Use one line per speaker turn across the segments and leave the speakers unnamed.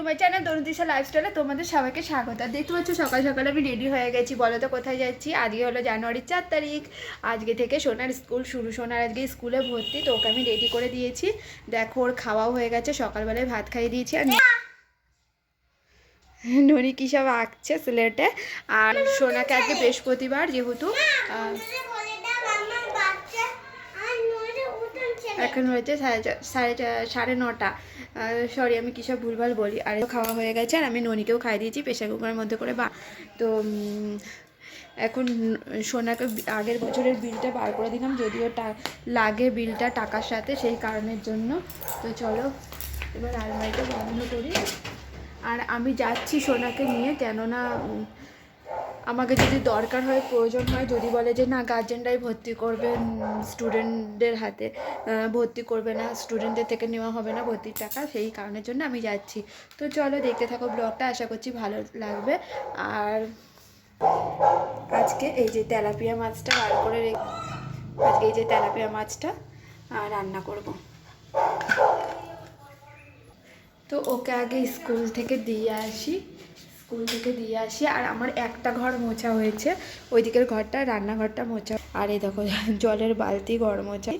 To my channel দরুদিশা লাইফস্টাইলে তোমাদের সবাইকে স্বাগত। আর দেখতে পাচ্ছ সকাল সকাল আমি রেডি হয়ে গেছি। বলো তো কোথায় যাচ্ছি? আজকে হলো জানুয়ারির চার তারিখ। আজকে থেকে সোনার স্কুল শুরু। সোনার আজকে স্কুলে ভর্তি তো ওকে আমি রেডি করে দিয়েছি। দেখো ওর খাওয়াও হয়ে গেছে। সকালবেলায় ভাত খাইয়ে দিয়েছি। আর ননি কী সব আঁকছে স্লেটে? আর সোনাকে আজকে বৃহস্পতিবার যেহেতু এখন হয়েছে সাড়ে সাড়ে সাড়ে নটা। সরি আমি কী সব ভুলভাল বলি? আর খাওয়া হয়ে গেছে আর আমি ননিকেও খাই দিয়েছি, প্রেশার কুকারের মধ্যে করে বা তো এখন সোনাকে আগের বছরের বিলটা বার করে দিলাম, যদিও লাগে বিলটা টাকার সাথে সেই কারণের জন্য। তো চলো, এবার আলমারিটা বন্ধ করি। আর আমি যাচ্ছি সোনাকে নিয়ে, কেননা আমাকে যদি দরকার হয়, প্রয়োজন হয়, যদি বলে যে, না গার্জেনরাই ভর্তি করবে স্টুডেন্টদের হাতে ভর্তি করবে না স্টুডেন্টদের থেকে নেওয়া হবে না ভর্তির টাকা, সেই কারণের জন্য আমি যাচ্ছি। তো চলো, দেখতে থাকো ব্লগটা, আশা করছি ভালো লাগবে। আর আজকে এই যে তেলাপিয়া মাছটা বার করে রেখে, আজকে এই যে তেলাপিয়া মাছটা রান্না করব। তো ওকে আগে স্কুল থেকে দিয়ে আসি। স্কুল থেকে দিয়ে আসি, আর আমার একটা ঘর মোছা হয়েছে। ওই দিকের ঘরটা, রান্নাঘরটা মোছা। আর এই দেখো, জলের বালতি ঘর মোছা।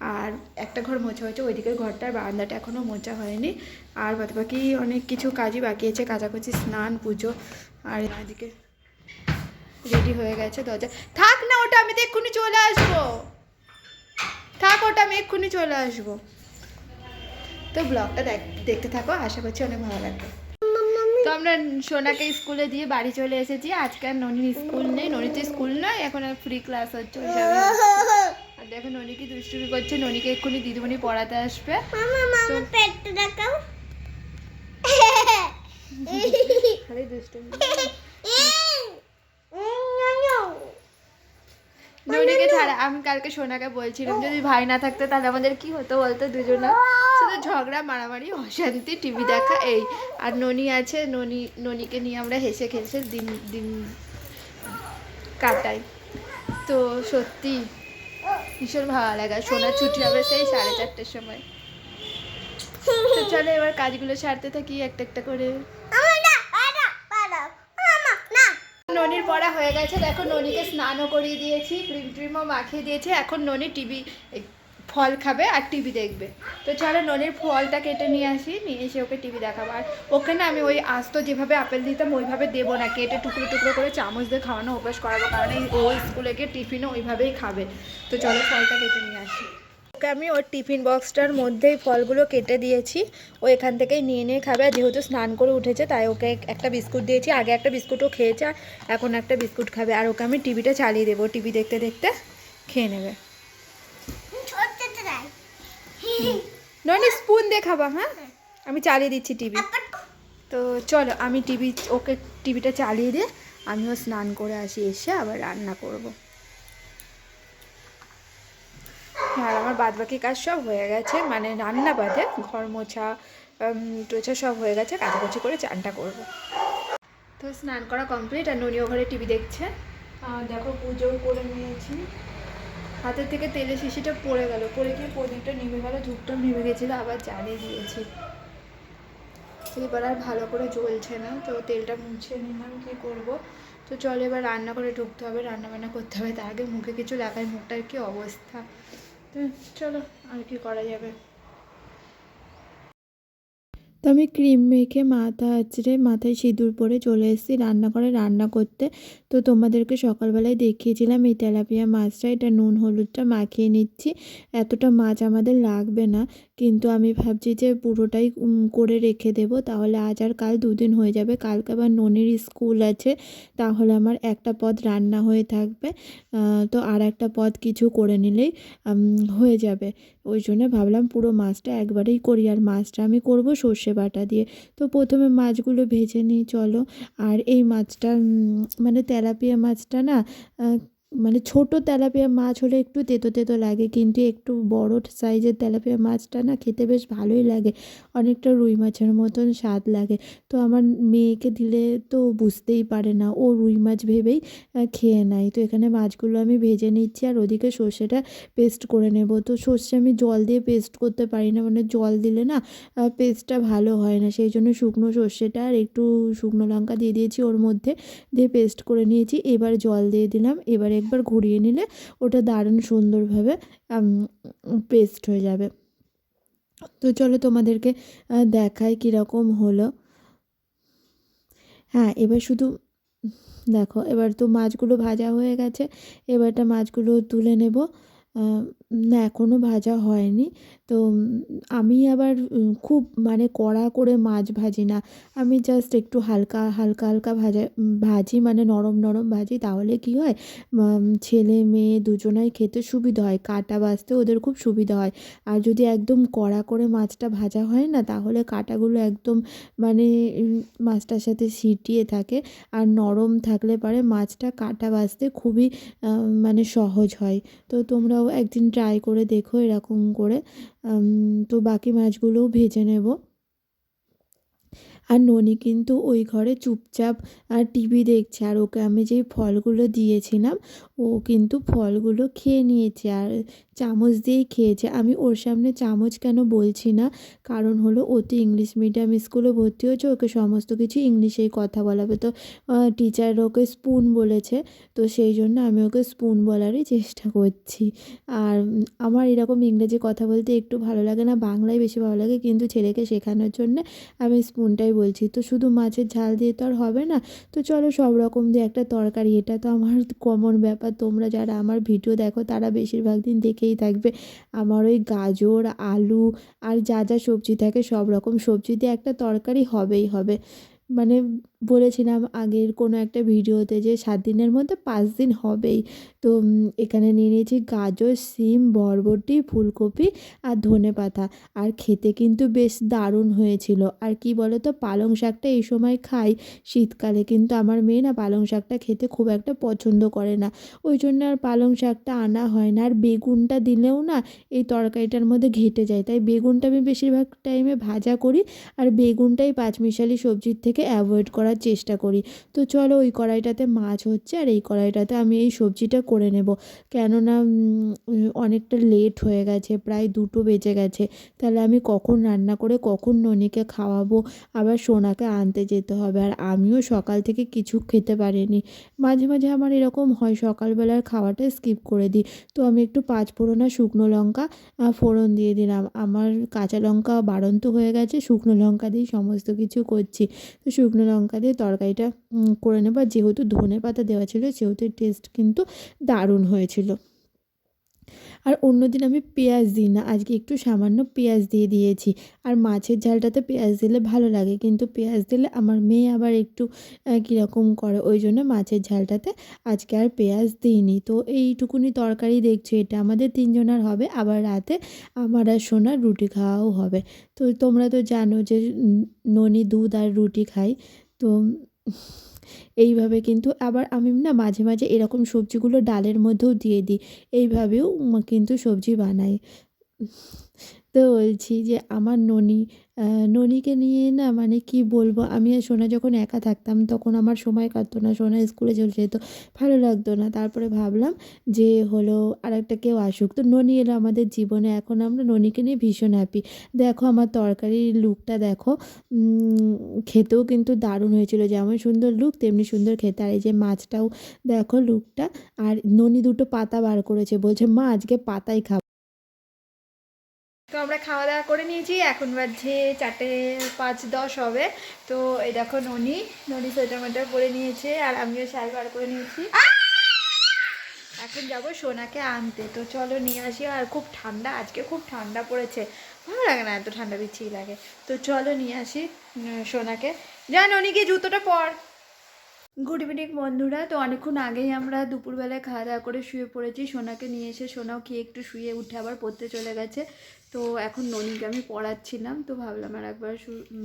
আর একটা ঘর মোছা হয়েছে ওই দিকের ঘরটার বারান্দাটা এখনও মোছা হয়নি। আর বাদ বাকি অনেক কিছু কাজই বাকি আছে, কাচাকুচি, স্নান, পুজো। আর এদিকে রেডি হয়ে গেছে দরজা। থাক না ওটা, আমি তো এক্ষুনি চলে আসব। থাক ওটা, আমি এক্ষুনি চলে আসব। তো ব্লগটা দেখ- দেখতে থাকো, আশা করছি অনেক ভালো লাগবে। তো আমরা সোনাকে স্কুলে দিয়ে বাড়ি চলে এসেছি। আজকে আর ননির স্কুল নেই। ননি তো স্কুল নয় এখন আর ফ্রি ক্লাস হচ্ছে আর দেখো ননি কি দুষ্টুমি করছে। ননিকে এক্ষুনি দিদিমণি পড়াতে আসবে। খালি দুষ্টুমি। ননিকে ছাড়া আমি কালকে সোনাকে বলছিলাম যদি ভাই না থাকতো তাহলে আমাদের কি হতো বলতো দুজনা? শুধু ঝগড়া, মারামারি, অশান্তি, টিভি দেখা, এই। আর ননি আছে, ননি, ননিকে নিয়ে আমরা হেসে খেলছে দিন দিন কাটাই তো সত্যি ভীষণ ভালো লাগে। সোনার ছুটি হবে সেই সাড়ে চারটের সময়। তো চলো এবার কাজগুলো সারতে থাকি, একটা একটা করে। ননির পড়া হয়ে গেছে। দেখো ননিকে স্নানও করিয়ে দিয়েছি, ক্রিম ট্রিমও মাখিয়ে দিয়েছি। এখন ননি টিভি ফল খাবে আর টিভি দেখবে। তো চলো ননির ফলটা কেটে নিয়ে আসি, নিয়ে এসে ওকে টিভি দেখাবো। আর ওকে না আমি ওই আস্ত যেভাবে আপেল দিতাম, ওইভাবে দেবো না। কেটে টুকরো টুকরো করে চামচ দিয়ে খাওয়ানো অভ্যাস করাবো, কারণ এই ও স্কুলে গিয়ে টিফিনও ওইভাবেই খাবে। তো চলো ফলটা কেটে নিয়ে আসি। ওকে আমি ওর টিফিন বক্সটার মধ্যেই ফলগুলো কেটে দিয়েছি। ও এখান থেকেই নিয়ে নিয়ে খাবে। আর যেহেতু স্নান করে উঠেছে, তাই ওকে একটা বিস্কুট দিয়েছি। আগে একটা বিস্কুটও খেয়েছে, আর এখন একটা বিস্কুট খাবে। আর ওকে আমি টিভিটা চালিয়ে দেবো। টিভি দেখতে দেখতে খেয়ে নেবে। ননি স্পুন দিয়ে খাবা হ্যাঁ? আমি চালিয়ে দিচ্ছি টিভি তো চলো আমি টিভি ওকে টিভিটা চালিয়ে দিয়ে আমিও স্নান করে আসি এসে আবার রান্না করব। আর আমার বাদবাকি কাজ সব হয়ে গেছে মানে রান্না বাদে ঘর মোছা টোছা সব হয়ে গেছে কাচাকুচি করে চানটা করব। তো স্নান করা কমপ্লিট আর ননিও ঘরে টিভি দেখছে। আর দেখো পুজোও করে নিয়েছি। হাতের থেকে তেলের শিশিটা পড়ে গেল। পড়ে গিয়ে প্রদীপটা নিভে গেল ধূপটাও নিভে গেছিল, আবার জ্বালিয়ে দিয়েছি। এবার আর ভালো করে জ্বলছে না, তো তেলটা মুছে নিলাম, কী করব? তো চলো এবার রান্না করে ঢুকতে হবে রান্না বান্না করতে হবে। তার আগে মুখে কিছু লাগাই, মুখটার কি অবস্থা? তো চলো, আর কি করা যাবে? তো আমি ক্রিম মেখে মাথা আঁচড়ে মাথায় সিঁদুর পরে চলে এসেছি। রান্না করে রান্না করতে। তো তোমাদেরকে সকালবেলায় দেখিয়েছিলাম এই তেলাপিয়া মাছটা। এটা নুন, হলুদটা মাখিয়ে নিচ্ছি। এতটা মাছ আমাদের লাগবে না। কিন্তু আমি ভাবছি যে পুরোটাই করে রেখে দেব। তাহলে আজ আর কাল দুদিন হয়ে যাবে। কালকে আবার ননির স্কুল আছে। তাহলে আমার একটা পদ রান্না হয়ে থাকবে। তো আর একটা পদ কিছু করে নিলেই হয়ে যাবে। ওই জন্য ভাবলাম পুরো মাছটা একবারেই করি। আর মাছটা আমি করব সর্ষে বাটা দিয়ে। তো প্রথমে মাছগুলো ভেজে নিই, চলো। আর এই মাছটা মানে তেলাপিয়া মাছটা না মানে ছোট তেলাপিয়া মাছ হলে একটু তেতো তেতো লাগে, কিন্তু একটু বড় সাইজের তেলাপিয়া মাছটা না খেতে বেশ ভালোই লাগে। অনেকটা রুই মাছের মতন স্বাদ লাগে। তো আমার মেয়েকে দিলে তো বুঝতেই পারে না, ও রুই মাছ ভেবেই খেয়ে নেয়। তো এখানে মাছগুলো আমি ভেজে নিচ্ছি আর ওদিকে সর্ষেটা পেস্ট করে নেব। তো সর্ষে আমি জল দিয়ে পেস্ট করতে পারি না মানে জল দিলে না পেস্টটা ভালো হয় না। সেই জন্য শুকনো সর্ষেটা আর একটু শুকনো লঙ্কা দিয়ে দিয়েছি ওর মধ্যে, দিয়ে পেস্ট করে নিয়েছি। এবার জল দিয়ে দিলাম। এবার একবার ঘুরিয়ে নিলে ওটা দারুণ সুন্দরভাবে পেস্ট হয়ে যাবে। তো চলো তোমাদেরকে দেখাই কীরকম হলো। হ্যাঁ এবার শুধু, দেখো, এবার তো মাছগুলো ভাজা হয়ে গেছে এবারটা মাছগুলো তুলে নেব। না এখনও ভাজা হয়নি। তো আমি আবার খুব মানে কড়া করে মাছ ভাজি না। আমি জাস্ট একটু হালকা হালকা হালকা ভাজা ভাজি মানে নরম নরম ভাজি, তাহলে কি হয়? ছেলে, মেয়ে দুজনাই খেতে সুবিধা হয়। কাটা বাছতে ওদের খুব সুবিধা হয়। আর যদি একদম কড়া করে মাছটা ভাজা হয় না, তাহলে কাঁটাগুলো একদম মানে মাছটার সাথে সিটিয়ে থাকে। আর নরম থাকলে পরে মাছটা কাটা বাছতে খুবই মানে সহজ হয়। তো তোমরাও একদিন ট্রাই করে দেখো এরকম করে। তো বাকি মাছগুলোও ভেজে নেব। আর ননি কিন্তু ওই ঘরে চুপচাপ আর টিভি দেখছে। আর ওকে আমি যেই ফলগুলো দিয়েছিলাম, ও কিন্তু ফলগুলো খেয়ে নিয়েছে। আর চামচ দিয়েই খেয়েছে। আমি ওর সামনে চামচ কেন বলছি না? কারণ হলো ও তো ইংলিশ মিডিয়াম স্কুলে ভর্তি হয়েছে, ওকে সমস্ত কিছু ইংলিশেই কথা বলাবে তো টিচার ওকে স্পুন বলেছে, তো সেই জন্য আমি ওকে স্পুন বলারই চেষ্টা করছি। আর আমার এরকম ইংরেজি কথা বলতে একটু ভালো লাগে না, বাংলায় বেশি ভালো লাগে, কিন্তু ছেলেকে শেখানোর জন্য আমি স্পুনটাই বলছি। তো শুধু মাছের ঝাল দিয়ে তো আর হবে না। তো চলো সব রকম দিয়ে একটা তরকারি, এটা তো আমার কমন ব্যাপার। তোমরা যারা আমার ভিডিও দেখো, তারা বেশিরভাগ দিন দেখেই থাকবে। আমার ওই গাজর, আলু আর যা যা সবজি থাকে সব রকম সবজি দিয়ে একটা তরকারি হবেই হবে। মানে বলেছিলাম আগের কোনো একটা ভিডিওতে যে সাত দিনের মধ্যে পাঁচ দিন হবেই। তো এখানে নিয়ে নিয়েছি গাজর, সিম, বরবটি, ফুলকপি আর ধনে পাতা। আর খেতে কিন্তু বেশ দারুণ হয়েছিল। আর কি বলো তো পালং শাকটা এই সময় খাই। শীতকালে কিন্তু আমার মেয়ে না পালং শাকটা খেতে খুব একটা পছন্দ করে না। ওই জন্য আর পালং শাকটা আনা হয় না। আর বেগুনটা দিলেও না এই তরকারিটার মধ্যে ঘেটে যায়। তাই বেগুনটা আমি বেশিরভাগ টাইমে ভাজা করি। আর বেগুনটাই পাঁচমিশালি সবজির থেকে অ্যাভয়েড করার চেষ্টা করি। তো চলো ওই কড়াইটাতে মাছ হচ্ছে আর এই কড়াইটাতে আমি এই সবজিটা করে নেব। কেননা অনেকটা লেট হয়ে গেছে, প্রায় দুটো বেজে গেছে। তাহলে আমি কখন রান্না করে, কখন ননিকে খাওয়াবো, আবার সোনাকে আনতে যেতে হবে। আর আমিও সকাল থেকে কিছু খেতে পারিনি। মাঝে মাঝে আমার এরকম হয়, সকালবেলার খাওয়াটা স্কিপ করে দিই। তো আমি একটু পাঁচ ফোড়না শুকনো লঙ্কা ফোড়ন দিয়ে দিলাম। আমার কাঁচা লঙ্কা বাড়ন্ত হয়ে গেছে, শুকনো লঙ্কা দিয়েই সমস্ত কিছু করছি। তো শুকনো লঙ্কা দিয়ে তরকারিটা করে নেব। যেহেতু ধনে পাতা দেওয়া ছিল, সেহেতু টেস্ট কিন্তু দারুণ হয়েছিল। আর অন্যদিন আমি পেঁয়াজ দিই না, আজকে একটু সামান্য পেঁয়াজ দিয়ে দিয়েছি। আর মাছের ঝালটাতে পেঁয়াজ দিলে ভালো লাগে, কিন্তু পেঁয়াজ দিলে আমার মেয়ে আবার একটু কীরকম করে, ওই জন্য মাছের ঝালটাতে আজকে আর পেঁয়াজ দিইনি। তো এইটুকুনি তরকারি দেখছ, এটা আমাদের তিনজনের হবে, আবার রাতে আমার আর সোনার রুটি খাওয়াও হবে। তো তোমরা তো জানো যে ননি দুধ আর রুটি খাই তো এইভাবে কিন্তু আবার আমি না মাঝে মাঝে এরকম সবজিগুলো ডালের মধ্যেও দিয়ে দিই। এইভাবেও কিন্তু সবজি বানাই। তো বলছি যে আমার ননি ননিকে নিয়ে না মানে কি বলব? আমি আর সোনা যখন একা থাকতাম তখন আমার সময় কাটতো না, সোনা স্কুলে চলে যেত, ভালো লাগতো না। তারপরে ভাবলাম যে হলো আর একটা কেউ আসুক। তো ননি এলো আমাদের জীবনে, এখন আমরা ননিকে নিয়ে ভীষণ হ্যাপি দেখো আমার তরকারির লুকটা দেখো খেতেও কিন্তু দারুণ হয়েছিল। যেমন সুন্দর লুক তেমনি সুন্দর খেতে। আর এই যে মাছটাও দেখো লুকটা আর ননি দুটো পাতা বার করেছে। বলছে, মা, আজকে পাতাই খাব।
তো আমরা খাওয়া দাওয়া করে নিয়েছি, এখন বাজছে চারটে পাঁচ দশ হবে। তো এই দেখো ননি ননি সোয়েটার মোয়েটার পরে নিয়েছে আর আমিও শাল বার করে নিয়েছি। এখন যাব সোনাকে আনতে। তো চলো নিয়ে আসি, আর খুব ঠান্ডা, আজকে খুব ঠান্ডা পড়েছে। ভালো লাগে না এত ঠান্ডা বিচ্ছি লাগে। তো চলো নিয়ে আসি সোনাকে। যা ননিকে জুতোটা পর। গুড ইভিনিং বন্ধুরা। তো অনেকক্ষণ আগেই আমরা দুপুরবেলায় খাওয়া দাওয়া করে শুয়ে পড়েছি। সোনাকে নিয়ে এসে সোনাও খেয়ে একটু শুয়ে উঠে আবার পড়তে চলে গেছে। তো এখন ননিকে আমি পড়াচ্ছিলাম। তো ভাবলাম আর একবার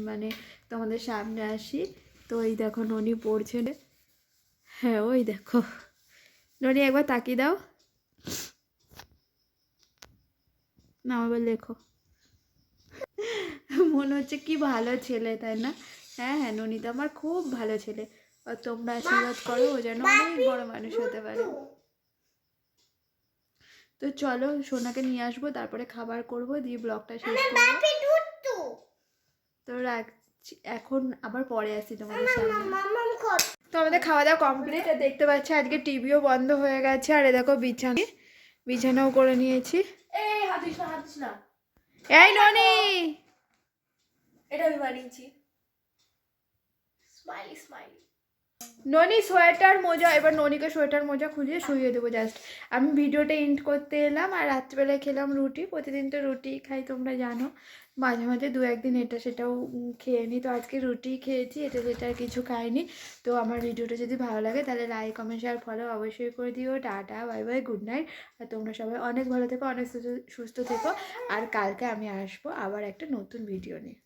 মানে তোমাদের সামনে আসি। তো এই দেখো, ননি পড়ছে। হ্যাঁ ওই দেখো।
ননি, একবার তাকিয়ে দাও। না এবার লেখো। মনে হচ্ছে কি ভালো ছেলে, তাই না? হ্যাঁ হ্যাঁ ননিতা আমার খুব ভালো ছেলে। তোমরা আশীর্বাদ করো ও যেন অনেক বড় মানুষ হতে পারে। তো চলো সোনাকে নিয়ে আসব তারপরে খাবার করব দিয়ে ব্লগটা শেষ করব। তো রাখছি এখন আবার পরে আসি তোমাদের সামনে। তো আমাদের খাওয়া দাওয়া কমপ্লিট আর দেখতে পাচ্ছি আজকে টিভিও বন্ধ হয়ে গেছে আর এ দেখো বিছানা বিছানাও করে নিয়েছি।
এই না
এই ননি!
এটা আমি বানিয়েছি। স্মাইলি স্মাইলি
ননি সোয়েটার মোজা, এবার ননিকে সোয়েটার মোজা খুলিয়ে শুয়ে দেবো জাস্ট আমি ভিডিওটা এন্ড করতে এলাম আর রাত্রিবেলায় খেলাম রুটি, প্রতিদিন তো রুটি খাই, তোমরা জানো। মাঝে মাঝে দু একদিন এটা সেটাও খেয়ে নিই তো আজকে রুটি খেয়েছি, এটা সেটা কিছু খাইনি। তো আমার ভিডিওটা যদি ভালো লাগে তাহলে লাইক কমেন্ট শেয়ার ফলো অবশ্যই করে দিও। Tata bye bye good night আর তোমরা সবাই অনেক ভালো থেকো, অনেক সুস্থ থেকো। আর কালকে আমি আসব আবার একটা নতুন ভিডিও নিয়ে।